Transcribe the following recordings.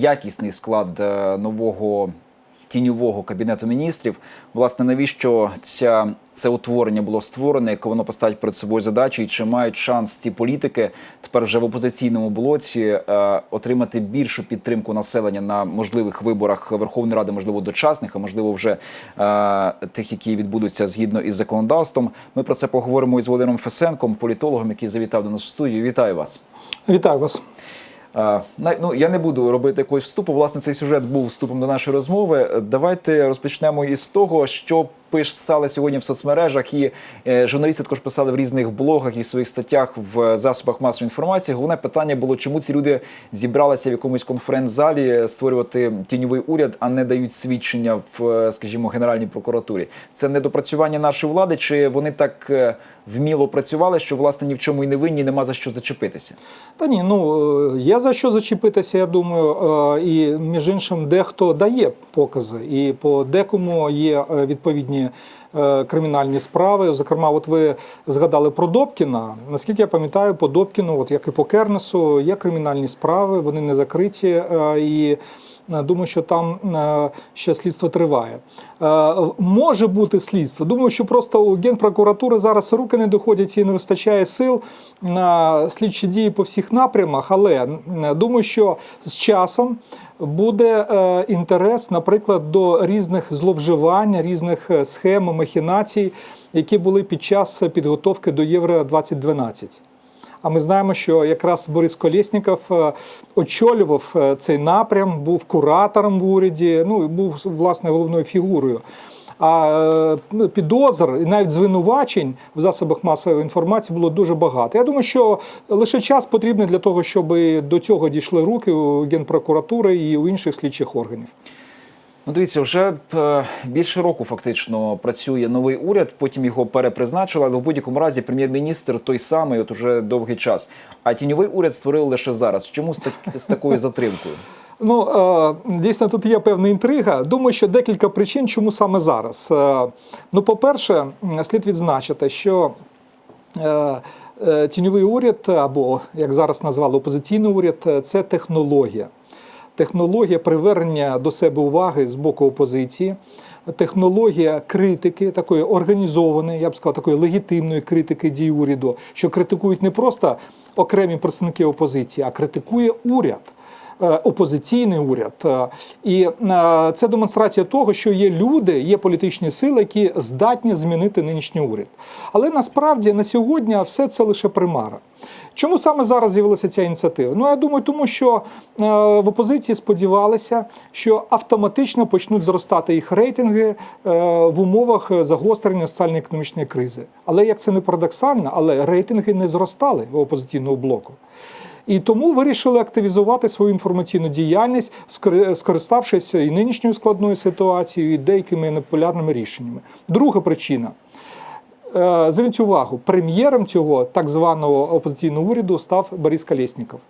якісний склад е, нового тіньового кабінету міністрів. Власне, навіщо ця це утворення було створене, яке воно поставить перед собою задачі, і чи мають шанс ці політики тепер вже в опозиційному блоці е, отримати більшу підтримку населення на можливих виборах Верховної Ради, можливо, дочасних, а можливо, вже е, тих, які відбудуться згідно із законодавством. Ми про це поговоримо із Володимиром Фесенком, політологом, який завітав до нас в студію. Вітаю вас. Вітаю вас. Ну, я не буду робити якогось вступу. Власне, цей сюжет був вступом до нашої розмови. Давайте розпочнемо із того, що писали сьогодні в соцмережах, і е, журналісти також писали в різних блогах і своїх статтях в засобах масової інформації. Головне питання було, чому ці люди зібралися в якомусь конференц-залі створювати тіньовий уряд, а не дають свідчення в, е, скажімо, генеральній прокуратурі. Це недопрацювання нашої влади, чи вони так е, вміло працювали, що власне ні в чому і не винні, нема за що зачепитися. Та ні, ну е, є за що зачепитися, я думаю. е, І між іншим, дехто дає покази, і по декому є е, відповідні е, кримінальні справи. Зокрема, от ви згадали про Добкіна. Наскільки я пам'ятаю, по Добкіну, от як і по Кернесу, є кримінальні справи, вони не закриті е, і. Е, Думаю, що там е, ще слідство триває. Е, Може бути слідство. Думаю, що просто у Генпрокуратури зараз руки не доходять і не вистачає сил на слідчі дії по всіх напрямах. Але думаю, що з часом буде інтерес, наприклад, до різних зловживань, різних схем, махінацій, які були під час підготовки до Євро 2012. А ми знаємо, що якраз Борис Колєсніков е, очолював е, цей напрям, був куратором в уряді, ну і був власне головною фігурою. А е, підозр і навіть звинувачень в засобах масової інформації було дуже багато. Я думаю, що лише час потрібний для того, щоб до цього дійшли руки у Генпрокуратури і у інших слідчих органів. Ну, дивіться, вже е, більше року фактично працює новий уряд, потім його перепризначили, але в будь-якому разі прем'єр-міністр той самий, от уже довгий час. А тіньовий уряд створили лише зараз. Чому з, так, з такою затримкою? Ну е, дійсно тут є певна інтрига. Думаю, що декілька причин, чому саме зараз. Е, Ну, по-перше, слід відзначити, що тіньовий уряд, або як зараз назвали опозиційний уряд, це технологія. Технологія привернення до себе уваги з боку опозиції, технологія критики, такої організованої, я б сказав, такої легітимної критики дій уряду, що критикують не просто окремі представники опозиції, а критикує уряд опозиційний уряд. Е, І е, це демонстрація того, що є люди, є політичні сили, які здатні змінити нинішній уряд. Але насправді на сьогодні все це лише примара. Чому саме зараз з'явилася ця ініціатива? Ну я думаю, тому що е, в опозиції сподівалися, що автоматично почнуть зростати їх рейтинги е, в умовах загострення соціально-економічної кризи. Але як це не парадоксально, але рейтинги не зростали у опозиційного блоку. І тому вирішили активізувати свою інформаційну діяльність, скори- скориставшись і нинішньою складною ситуацією, і деякими непопулярними рішеннями. Друга причина. Е, Зверніть увагу, прем'єром цього так званого опозиційного уряду став Борис Колєсніков.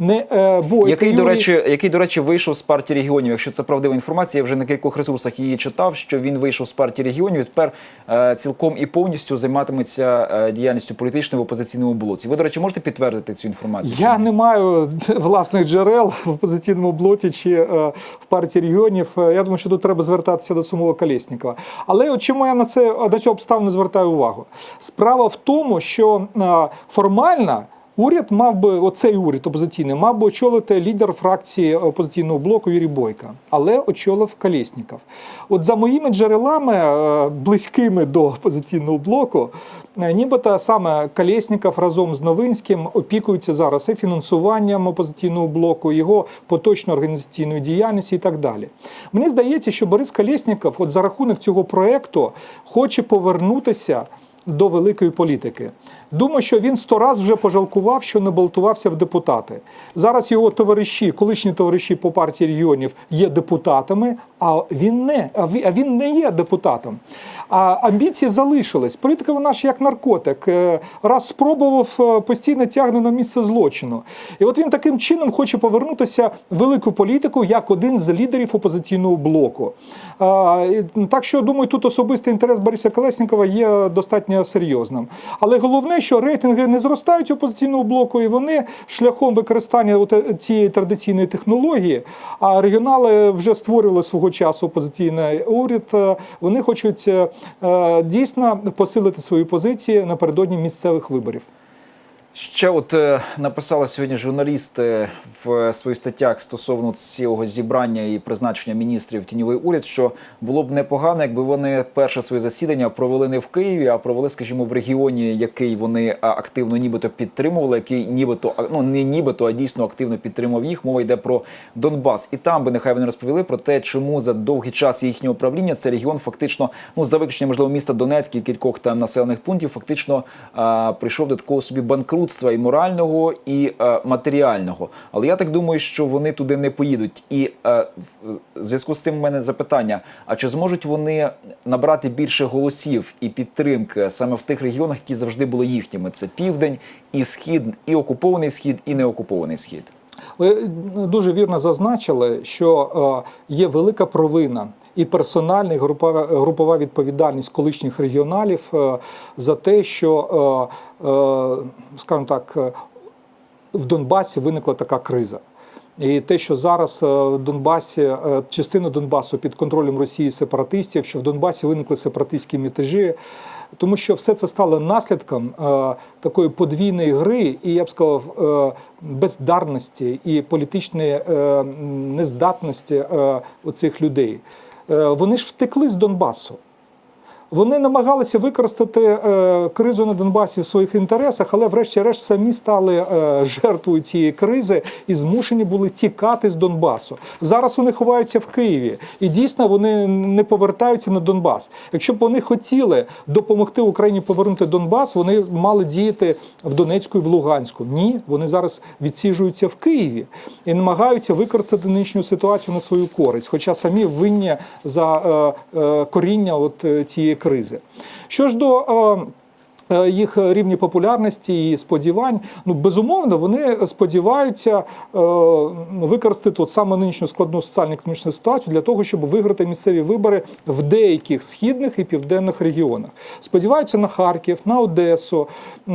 Не е, Бойко Який, до Юрій- речі, який, до речі, вийшов з партії регіонів. Якщо це правдива інформація, я вже на кількох ресурсах її читав, що він вийшов з партії регіонів і тепер е, цілком і повністю займатиметься е, діяльністю політичної в опозиційному блоці. Ви, до речі, можете підтвердити цю інформацію? Я не маю власних джерел в опозиційному блоці чи е, в партії регіонів. Е, Я думаю, що тут треба звертатися до самого Колєснікова. Але от чому я на це на цю обставину звертаю увагу? Справа в тому, що е, формально. Уряд мав би, оцей уряд опозиційний, мав би очолити лідер фракції опозиційного блоку Юрій Бойка, але очолив Колєсніков. От за моїми джерелами, е, близькими до опозиційного блоку, е, нібито саме Колєсніков разом з Новинським опікуються зараз і фінансуванням опозиційного блоку, його поточною організаційною діяльністю і так далі. Мені здається, що Борис Колєсніков от за рахунок цього проекту хоче повернутися до великої політики. Думаю, що він сто раз вже пожалкував, що не балотувався в депутати. Зараз його товариші, колишні товариші по партії регіонів є депутатами, а він не, а він не є депутатом. А амбіції залишились. Політика вона ж як наркотик. Е, Раз спробував, е, постійно тягне на місце злочину. І от він таким чином хоче повернутися в велику політику як один з лідерів опозиційного блоку. Так що думаю, тут особистий інтерес Бориса Колеснікова є достатньо серйозним. Але головне, що рейтинги не зростають опозиційного блоку, і вони шляхом використання е, цієї традиційної технології, а регіонали вже створювали свого часу опозиційний уряд. е, Вони хочуть е, е, дійсно посилити свої позиції напередодні місцевих виборів. Ще от е, написали сьогодні журналісти в своїх статтях стосовно цього зібрання і призначення міністрів тіньовий уряд, що було б непогано, якби вони перше своє засідання провели не в Києві, а провели, скажімо, в регіоні, який вони активно нібито підтримували, який нібито ну не нібито, а дійсно активно підтримував їх. Мова йде про Донбас, і там би нехай вони розповіли про те, чому за довгий час їхнього правління цей регіон фактично, ну за виключенням можливо міста Донецьк і кількох там населених пунктів, фактично а, прийшов до такого собі банкрутства і морального, і е, матеріального. Але я так думаю, що вони туди не поїдуть. І е, в зв'язку з цим у мене запитання: а чи зможуть вони набрати більше голосів і підтримки саме в тих регіонах, які завжди були їхніми? Це південь і схід, і окупований схід, і неокупований схід. Ви дуже вірно зазначили, що е, є велика провина і персональна, і групова, групова відповідальність колишніх регіоналів е, за те, що, е, е, скажімо так, в Донбасі виникла така криза. І те, що зараз в Донбасі частина Донбасу під контролем Росії сепаратистів, що в Донбасі виникли сепаратистські мятежі, тому що все це стало наслідком такої подвійної гри, і я б сказав, бездарності і політичної нездатності оцих людей. Е, вони ж втекли з Донбасу. Вони намагалися використати е, кризу на Донбасі в своїх інтересах, але врешті-решт самі стали е, жертвою цієї кризи і змушені були тікати з Донбасу. Зараз вони ховаються в Києві, і дійсно вони не повертаються на Донбас. Якщо б вони хотіли допомогти Україні повернути Донбас, вони мали діяти в Донецьку і в Луганську. Ні, вони зараз відсіжуються в Києві і намагаються використати нинішню ситуацію на свою користь, хоча самі винні за е, коріння от цієї кризи. Що ж до е, їх рівні популярності і сподівань, ну безумовно, вони сподіваються е, використати от саме нинішню складну соціально-економічну ситуацію для того, щоб виграти місцеві вибори в деяких східних і південних регіонах. Сподіваються на Харків, на Одесу е,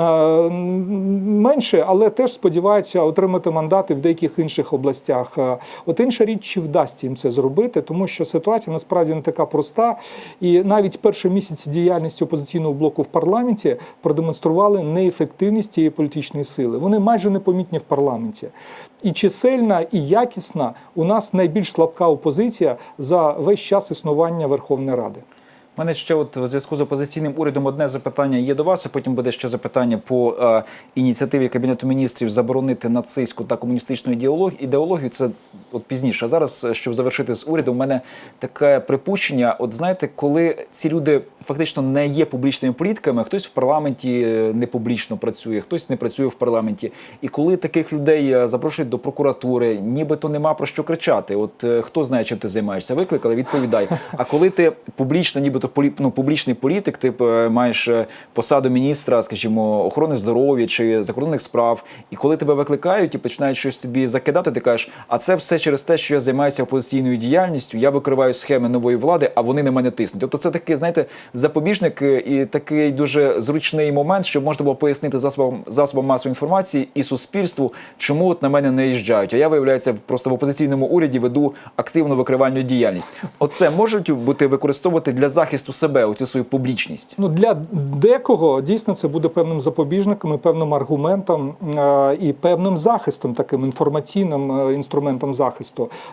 менше, але теж сподіваються отримати мандати в деяких інших областях. Е, От інша річ, чи вдасться їм це зробити, тому що ситуація насправді не така проста. І навіть перші місяці діяльності опозиційного блоку в парламенті продемонстрували неефективність цієї політичної сили. Вони майже непомітні в парламенті. І чисельна, і якісна у нас найбільш слабка опозиція за весь час існування Верховної Ради. У мене ще от в зв'язку з опозиційним урядом одне запитання є до вас, а потім буде ще запитання по е, ініціативі Кабінету міністрів заборонити нацистську та комуністичну ідеологію. Це от пізніше. А зараз, е, щоб завершити з урядом, у мене таке припущення. От знаєте, коли ці люди фактично не є публічними політиками, хтось в парламенті е, не публічно працює, хтось не працює в парламенті. І коли таких людей е, запрошують до прокуратури, нібито нема про що кричати. От хто знає, чим ти займаєшся? Викликали, відповідай. А коли ти публічно, нібито ну, публічний політик, ти маєш посаду міністра, скажімо, охорони здоров'я чи закордонних справ, і коли тебе викликають і починають щось тобі закидати, ти кажеш, а це все через те, що я займаюся опозиційною діяльністю, я викриваю схеми нової влади, а вони на мене тиснуть. Тобто, це такий, знаєте, запобіжник е, і такий дуже зручний момент, щоб можна було пояснити засобам засобам масової інформації і суспільству, чому от на мене не їжджають. А я виявляється просто в опозиційному уряді веду активну викривальну діяльність. Оце можуть бути використовувати для захисту себе, оцю свою публічність. Ну для декого дійсно це буде певним запобіжником і певним аргументом е, і певним захистом, таким інформаційним е, інструментом захисту.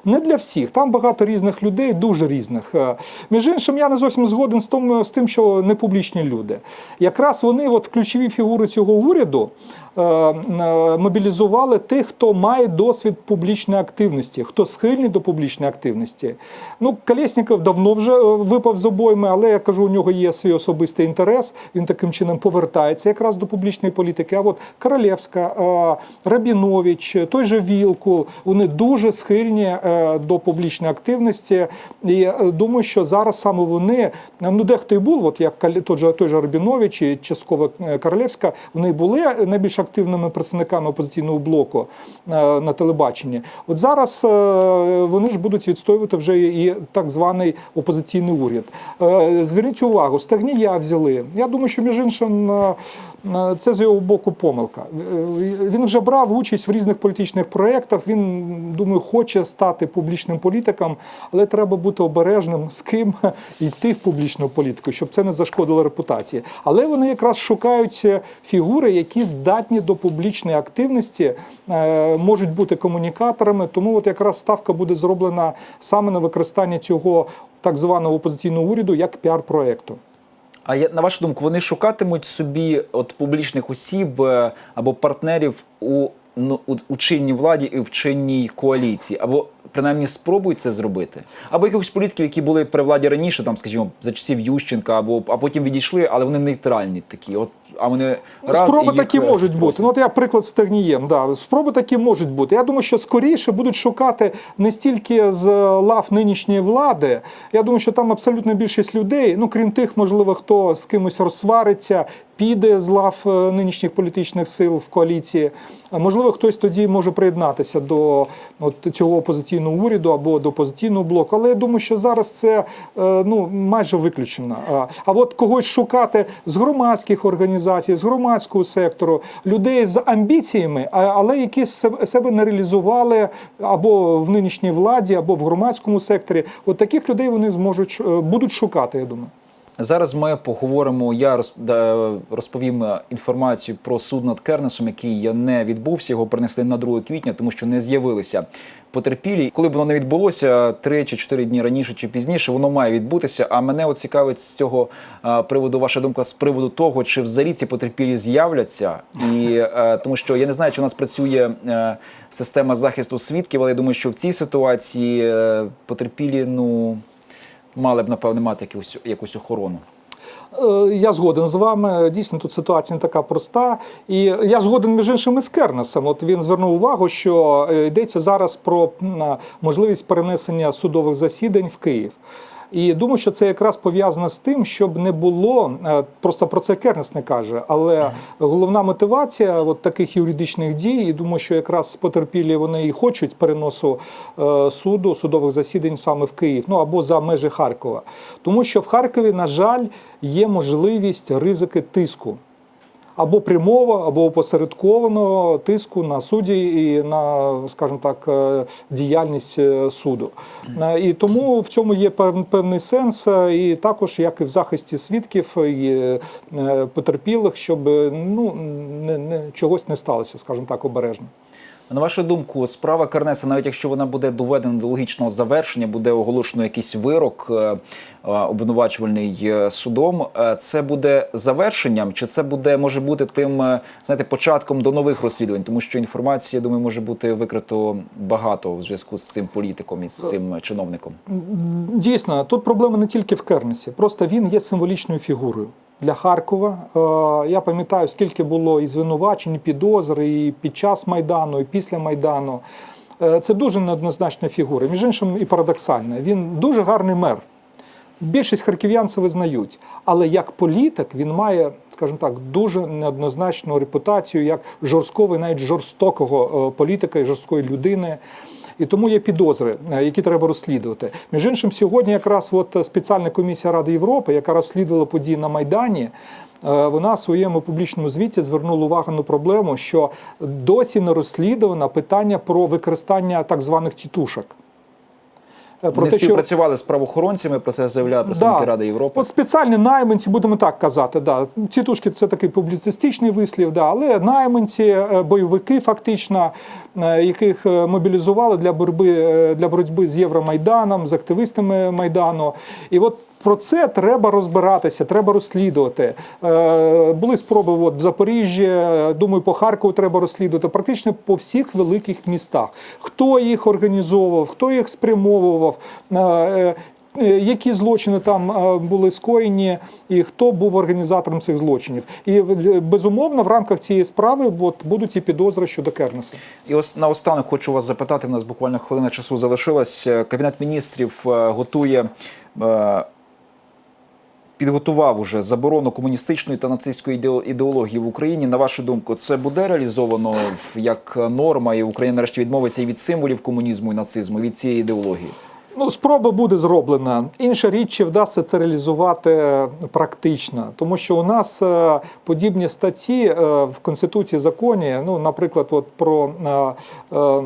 Не для всіх. Там багато різних людей, дуже різних. Е, Між іншим, я не зовсім згоден з тому з тим, що не публічні люди. Якраз вони, от ключові фігури цього уряду. е, е, Мобілізували тих, хто має досвід публічної активності, хто схильний до публічної активності. Ну, Колєсніков давно вже е, випав з обойми, але я кажу, у нього є свій особистий інтерес. Він таким чином повертається якраз до публічної політики. А от Королевська, е, Рабінович, той же Вілкул, вони дуже схильні схильні е, до публічної активності. І е, думаю, що зараз саме вони, ну дехто і був, от як той же, той же Рабінович і частково е, Королевська, вони були найбільш активними представниками опозиційного блоку на телебаченні. От зараз вони ж будуть відстоювати вже і так званий опозиційний уряд. Зверніть увагу, Стагнія взяли. Я думаю, що між іншим це з його боку помилка. Він вже брав участь в різних політичних проєктах. Він думаю, хоче стати публічним політиком, але треба бути обережним з ким йти в публічну політику, щоб це не зашкодило репутації. Але вони якраз шукають е, фігури, які здатні до публічної активності, е, можуть бути комунікаторами. Тому от якраз ставка буде зроблена саме на використання цього так званого опозиційного уряду як піар-проекту. А я, на вашу думку, вони шукатимуть собі от публічних осіб е, або партнерів у, у, у чинній владі і в чинній коаліції, або принаймні спробують це зробити, або якихось політиків, які були при владі раніше, там, скажімо, за часів Ющенка, або а потім відійшли, але вони нейтральні такі. От а вони раз Спроби і такі е, можуть бути. Ну, от я приклад з Тагнієм. Да. Спроби такі можуть бути. Я думаю, що скоріше будуть шукати не стільки з лав нинішньої влади. Я думаю, що там абсолютно більшість людей, ну крім тих, можливо, хто з кимось розсвариться, піде з лав е, нинішніх політичних сил в коаліції. Можливо, хтось тоді може приєднатися до от, цього опозиційного уряду або до опозиційного блоку. Але я думаю, що зараз це е, ну майже виключено. А, от когось шукати з громадських організацій, з громадського сектору, людей з амбіціями, але які себе себе не реалізували або в нинішній владі, або в громадському секторі. От таких людей вони зможуть е, будуть шукати. Я думаю. Зараз ми поговоримо. Я роз- розповім інформацію про суд над Кернесом, який не відбувся. Його перенесли на 2 квітня, тому що не з'явилися потерпілі. Коли б воно не відбулося, 3 чи 4 дні раніше чи пізніше, воно має відбутися. А мене от цікавить з цього е, приводу ваша думка з приводу того, чи взагалі ці потерпілі з'являться, і е, тому що я не знаю, чи у нас працює е, система захисту свідків, але я думаю, що в цій ситуації потерпілі ну мали б напевне мати якусь якусь охорону. Е, Я згоден з вами. Дійсно, тут ситуація не така проста. І я згоден між іншим із Кернесом. От він звернув увагу, що е, йдеться зараз про можливість перенесення судових засідань в Київ. І думаю, що це якраз пов'язано з тим, щоб не було е, просто про це Кернес не каже. Але головна мотивація от таких юридичних дій, і думаю, що якраз потерпілі вони і хочуть переносу е, суду судових засідань саме в Київ, ну або за межі Харкова, тому що в Харкові, на жаль, є можливість ризики тиску. Або прямого, або опосередкованого тиску на судді і на, скажімо так, е, діяльність е, суду. Е, І тому в цьому є пев- певний сенс, і також як і в захисті свідків і потерпілих, щоб ну не, не чогось не сталося, скажімо так, обережно. На вашу думку, справа Кернеса, навіть якщо вона буде доведена до логічного завершення, буде оголошено якийсь вирок е, е, обвинувачувальний е, судом. Це буде завершенням, чи це буде може бути тим, знаєте, початком до нових розслідувань, тому що інформації, я думаю, може бути викрито багато в зв'язку з цим політиком і з цим чиновником. Дійсно, тут проблема не тільки в Кернесі, просто він є символічною фігурою. Для Харкова Е, я пам'ятаю, скільки було і звинувачень, і підозр, і під час Майдану, і після Майдану. Е, Це дуже неоднозначна фігура. Між іншим, і парадоксальна. Він дуже гарний мер. Більшість харків'ян це визнають. Але як політик він має, скажімо так, дуже неоднозначну репутацію як жорсткого, навіть жорстокого е, політика і жорсткої людини. І тому є підозри, е, які треба розслідувати. Між іншим, сьогодні якраз от спеціальна комісія Ради Європи, яка розслідувала події на Майдані, е, вона в своєму публічному звіті звернула увагу на проблему, що досі не розслідувано питання про використання так званих тітушок. Е, що співпрацювали з правоохоронцями, про це заявляє представники Ради Європи. От спеціальні найманці, будемо так казати. Да. Ці тушки це такий публіцистичний вислів, да. але найманці, е, бойовики, фактично, е, яких мобілізували для боротьби, для боротьби з Євромайданом, з активистами Майдану. І от про це треба розбиратися, треба розслідувати. Е, Були спроби от, в Запоріжжі, е, думаю, по Харкову треба розслідувати, практично по всіх великих містах. Хто їх організовував, хто їх спрямовував. е, які злочини там були скоєні, і хто був організатором цих злочинів. І безумовно в рамках цієї справи от, будуть і підозри щодо Кернеса. І ось наостанок хочу вас запитати. У нас буквально хвилина часу залишилась. Кабінет міністрів готує. Підготував уже заборону комуністичної та нацистської ідео- ідеології в Україні. На вашу думку, це буде реалізовано як норма, і Україна нарешті відмовиться і від символів комунізму і нацизму, і від цієї ідеології. Ну, спроба буде зроблена. Інша річ, чи вдасться це реалізувати практично, тому що у нас е, подібні статті е, в конституції законі, ну, наприклад, от про е,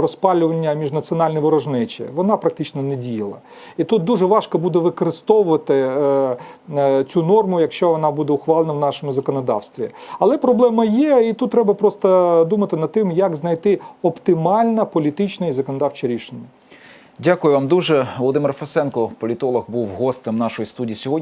розпалювання міжнаціональної ворожнечі, вона практично не діяла. І тут дуже важко буде використовувати цю норму, якщо вона буде ухвалена в нашому законодавстві. Але проблема є, і тут треба просто думати над тим, як знайти оптимальне політичне і законодавче рішення. Дякую вам дуже. Володимир Фесенко, політолог, був гостем нашої студії сьогодні.